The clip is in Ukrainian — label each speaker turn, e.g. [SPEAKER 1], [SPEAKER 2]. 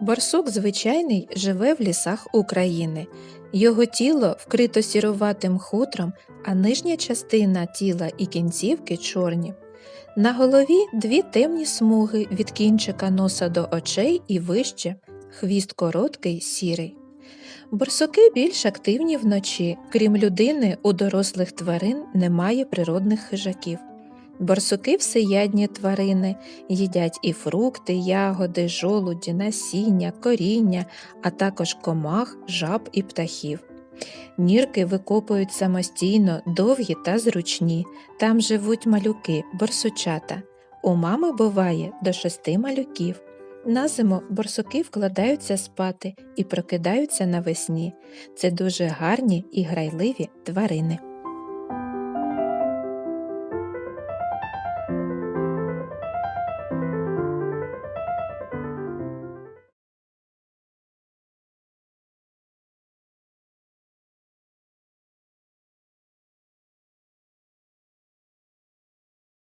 [SPEAKER 1] Борсук звичайний живе в лісах України. Його тіло вкрито сіроватим хутром, а нижня частина тіла і кінцівки чорні. На голові дві темні смуги від кінчика носа до очей і вище, хвіст короткий, сірий. Борсуки більш активні вночі, крім людини, у дорослих тварин немає природних хижаків. Борсуки всеядні тварини, їдять і фрукти, ягоди, жолуді, насіння, коріння, а також комах, жаб і птахів. Нірки викопують самостійно, довгі та зручні. Там живуть малюки, борсучата. У мами буває до шести малюків. На зиму борсуки вкладаються спати і прокидаються навесні. Це дуже гарні і грайливі тварини.